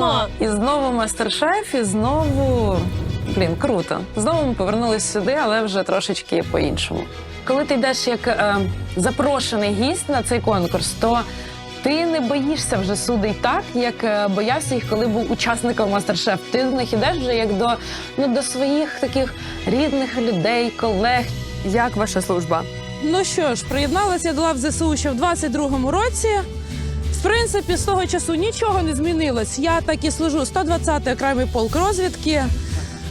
Вітаємо! І знову мастер-шеф, і знову блін, круто. Знову ми повернулись сюди, але вже трошечки по-іншому. Коли ти йдеш як е, запрошений гість на цей конкурс, то ти не боїшся вже судей так, як е, боявся їх, коли був учасником мастер-шеф. Ти до них ідеш вже як до, ну, до своїх таких рідних людей, колег. Як ваша служба? Ну що ж, приєдналася до лав ЗСУ ще в 22-му році. В принципі, з того часу нічого не змінилось. Я так і служу 120-й окремий полк розвідки.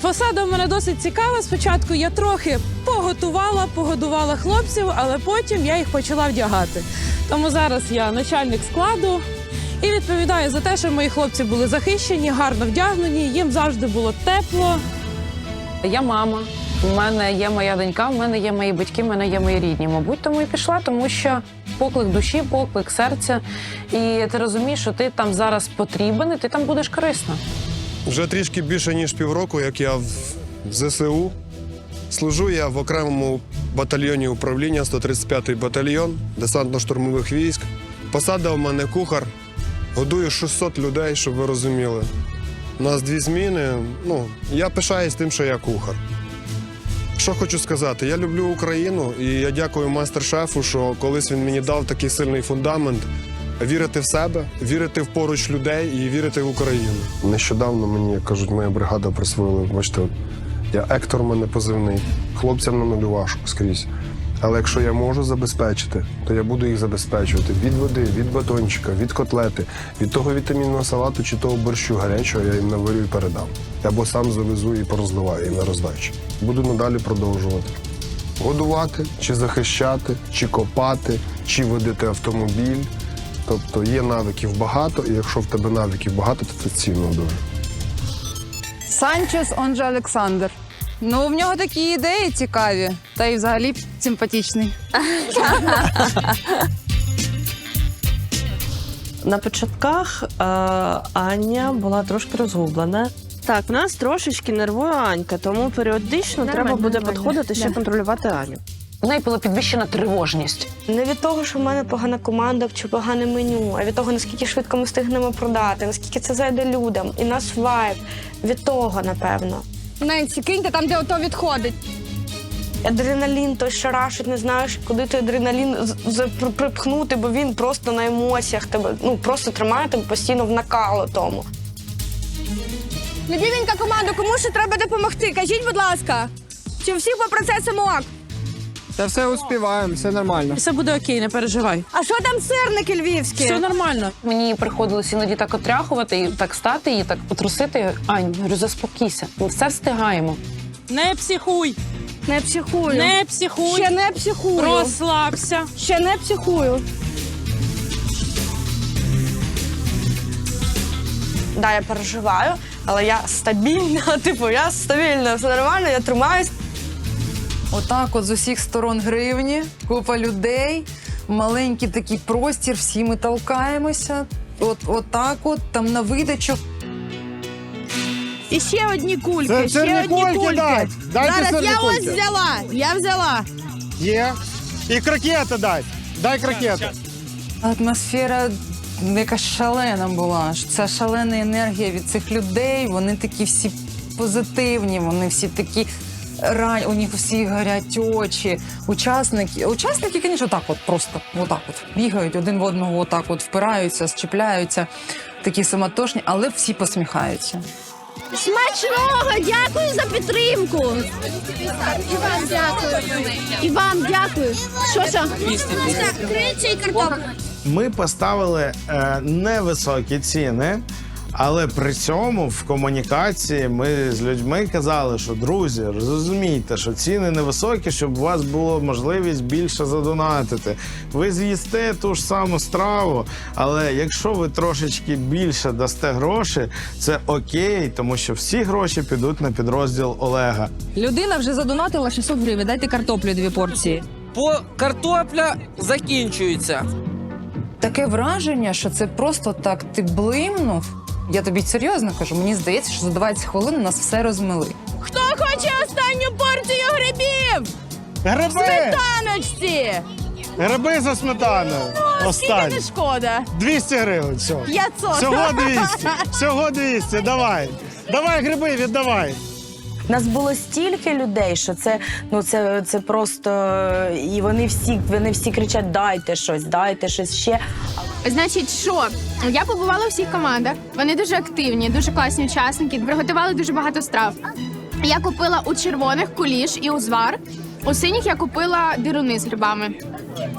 Посада в мене досить цікава. Спочатку я трохи поготувала, погодувала хлопців, але потім я їх почала вдягати. Тому зараз я начальник складу і відповідаю за те, щоб мої хлопці були захищені, гарно вдягнені, їм завжди було тепло. Я мама. У мене є моя донька, у мене є мої батьки, у мене є мої рідні. Мабуть, тому і пішла, тому що поклик душі, поклик серця. І ти розумієш, що ти там зараз потрібен, і ти там будеш корисна. Вже трішки більше ніж півроку, як я в ЗСУ. Служу я в окремому батальйоні управління 135-й батальйон десантно-штурмових військ. Посада у мене кухар. Годую 600 людей, щоб ви розуміли. У нас дві зміни. Ну, я пишаюсь тим, що я кухар. Що хочу сказати, я люблю Україну і я дякую майстер-шефу, що колись він мені дав такий сильний фундамент вірити в себе, вірити в поруч людей і вірити в Україну. Нещодавно мені кажуть, моя бригада присвоїла. Бачите, я Ектор, мене позивний. Хлопцям на нулю важко скрізь. Але якщо я можу забезпечити, то я буду їх забезпечувати від води, від батончика, від котлети, від того вітамінного салату чи того борщу гарячого я їм наварю і передам. Або сам завезу і порозливаю їм на роздачі. Буду надалі продовжувати. Годувати, чи захищати, чи копати, чи водити автомобіль. Тобто є навиків багато, і якщо в тебе навиків багато, то це цінно дуже. Санчес, он же Олександр. Ну, в нього такі ідеї цікаві, та й взагалі симпатичний. На початках е, Аня була трошки розгублена. Так, в нас трошечки нервує Анька, тому періодично треба буде підходити ще контролювати Аню. У неї була підвищена тривожність. Не від того, що в мене погана команда чи погане меню, а від того, наскільки швидко ми встигнемо продати, наскільки це зайде людям, і наш вайб. Від того, напевно. Ненсі, киньте там, де ото відходить. Адреналін той шарашить, не знаєш, куди той адреналін припхнути, бо він просто на емоціях тебе, ну просто тримає тебе постійно в накалу тому. Любівенька команда, кому ще треба допомогти? Кажіть, будь ласка. Чи всіх по процесу ок? Та все успіваємо, все нормально. Все буде окей, не переживай. А що там сирники львівські? Все нормально. Мені приходилось іноді так отряхувати, і так стати, і так потрусити. Ань, говорю, заспокійся, ми все встигаємо. Не психуй, Не психую. не психуй. Ще не психую. Розслабся. Ще не психую. Да, я переживаю, але я стабільна, типу, я стабільна, все нормально, я тримаюсь. Отак, от з усіх сторон гривні, купа людей, маленький такий простір, всі ми толкаємося. От, отак, от там на видачу. І ще одні кульки. Це ще одні кульки кульки. дай. Дайте Зараз я ось взяла. Я взяла. Є. І крокети дай. Дай крокети. Атмосфера якась шалена була. Це шалена енергія від цих людей. Вони такі всі позитивні, вони всі такі. Рань, у них всі горять очі. Учасники, учасники, звісно, так от просто отак от бігають один в одного, отак от впираються, щепляються, такі самотошні, але всі посміхаються. Смачного! Дякую за підтримку. І вам дякую. І вам дякую. Що що? Крильця і картопля. Ми поставили е, невисокі ціни, але при цьому в комунікації ми з людьми казали, що друзі, зрозумійте, що ціни невисокі, щоб у вас була можливість більше задонатити. Ви з'їсте ту ж саму страву, але якщо ви трошечки більше дасте гроші, це окей, тому що всі гроші підуть на підрозділ Олега. Людина вже задонатила 600 гривень. Дайте картоплю дві порції. По картопля закінчується. Таке враження, що це просто так ти блимнув. Я тобі серйозно кажу, мені здається, що за 20 хвилин нас все розмили. Хто хоче останню порцію грибів? Гриби! Таночці! Гриби за сметаною. Останнє. шкода. 200 гривень. Все. 500. Всього 200. Всього 200. Давай. Давай гриби, віддавай. Нас було стільки людей, що це ну це, це просто і вони всі вони всі кричать: дайте щось, дайте щось ще. Значить, що я побувала у всіх командах. Вони дуже активні, дуже класні учасники. Приготували дуже багато страв. Я купила у червоних куліш і узвар. У синіх я купила дируни з грибами.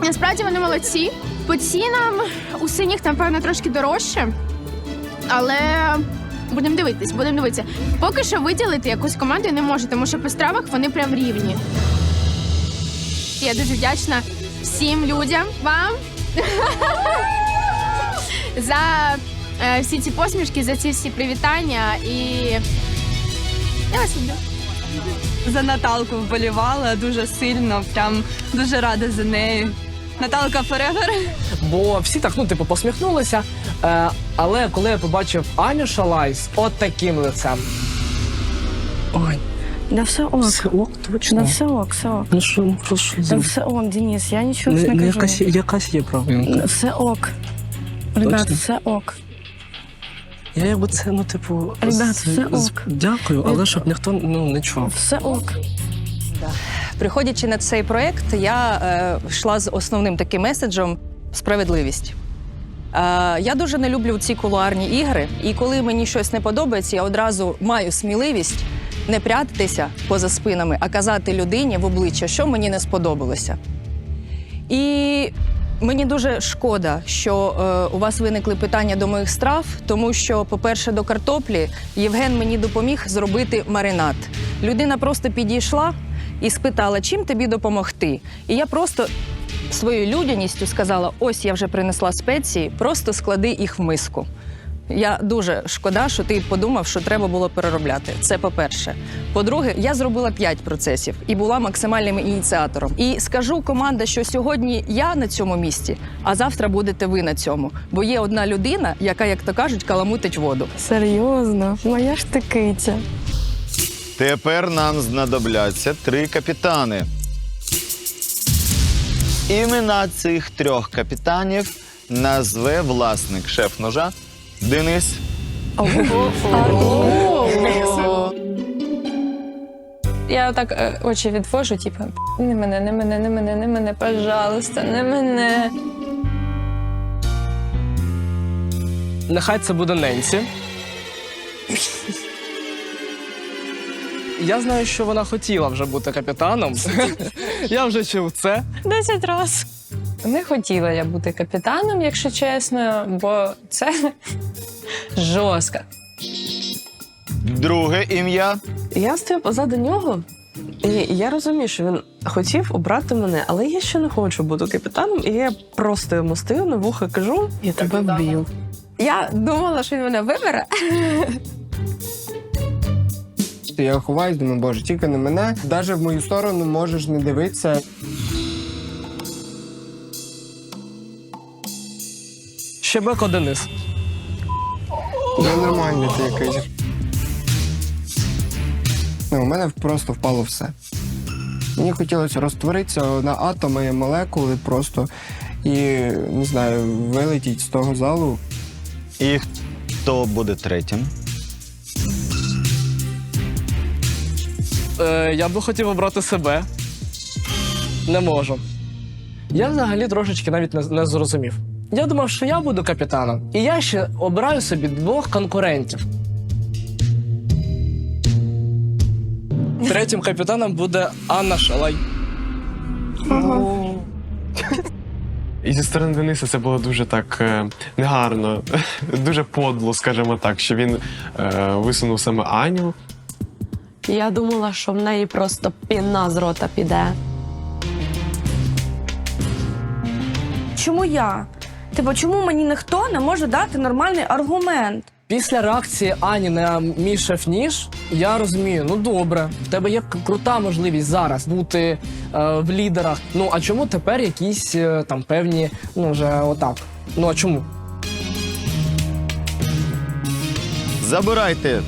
Насправді вони молодці. По цінам у синіх, напевно, трошки дорожче. Але будемо дивитись, будемо дивитися. Поки що виділити якусь команду я не можу, тому що по стравах вони прям рівні. Я дуже вдячна всім людям вам за е, всі ці посмішки, за ці всі привітання і я вас люблю. За Наталку вболівала дуже сильно, прям дуже рада за нею. Наталка Форевер. Бо всі так, ну, типу, посміхнулися. Е, але коли я побачив Аню Шалай з от таким лицем. Ой, Да все ок. все ок, точно. Да все ок, все ок. Ну що, ну про що? Да все ок, Денис, я нічого Не, не, не кажу. якась, якась є проблема. Все ок. Ребята, Точно? все ок. Я якби це, ну, типу, Ребят, з- все з- ок. дякую, але щоб ніхто ну, не чув. Все ок. Приходячи на цей проект, я е, йшла з основним таким меседжем справедливість. Е, я дуже не люблю ці кулуарні ігри, і коли мені щось не подобається, я одразу маю сміливість не прятатися поза спинами, а казати людині в обличчя, що мені не сподобалося. І мені дуже шкода, що е, у вас виникли питання до моїх страв, тому що, по-перше, до картоплі Євген мені допоміг зробити маринад. Людина просто підійшла і спитала, чим тобі допомогти. І я просто своєю людяністю сказала: ось я вже принесла спеції, просто склади їх в миску. Я дуже шкода, що ти подумав, що треба було переробляти. Це по-перше. По-друге, я зробила п'ять процесів і була максимальним ініціатором. І скажу команда, що сьогодні я на цьому місці, а завтра будете ви на цьому. Бо є одна людина, яка, як то кажуть, каламутить воду. Серйозно, моя ж ти киця. Тепер нам знадобляться три капітани. Імена цих трьох капітанів назве власник шеф-ножа Денис. Я отак е, очі відвожу, типу, не мене, не мене, не мене, не мене, пожалуйста, не мене. Нехай це буде Ненсі. Я знаю, що вона хотіла вже бути капітаном. Я вже чув це. Десять раз. Не хотіла я бути капітаном, якщо чесно, бо це жорстко. Друге ім'я Я стою позаду нього, і я розумію, що він хотів обрати мене, але я ще не хочу бути капітаном, і я просто йому стою на вухо кажу: я тебе вб'ю. Я думала, що він мене вибере. Я ховаюсь, думаю, боже, тільки не мене. Навіть в мою сторону можеш не дивитися. Щебеко Денис. Ну, нормальний ти якийсь. Ну, у мене просто впало все. Мені хотілося розтворитися на атоми, молекули просто і, не знаю, вилетіть з того залу. і хто буде третім? Е, я би хотів обрати себе. Не можу. Я взагалі трошечки навіть не, не зрозумів. Я думав, що я буду капітаном, і я ще обираю собі двох конкурентів. Третім капітаном буде Анна Шалай. І зі сторони Дениса це було дуже так е, негарно, дуже подло, скажімо так, що він е, висунув саме Аню. Я думала, що в неї просто піна з рота піде. Чому я? Типу, чому мені ніхто не може дати нормальний аргумент? Після реакції Ані на мій шеф-ніж, я розумію, ну добре, в тебе є крута можливість зараз бути е, в лідерах. Ну а чому тепер якісь е, там певні, ну вже отак? Ну а чому? Забирайте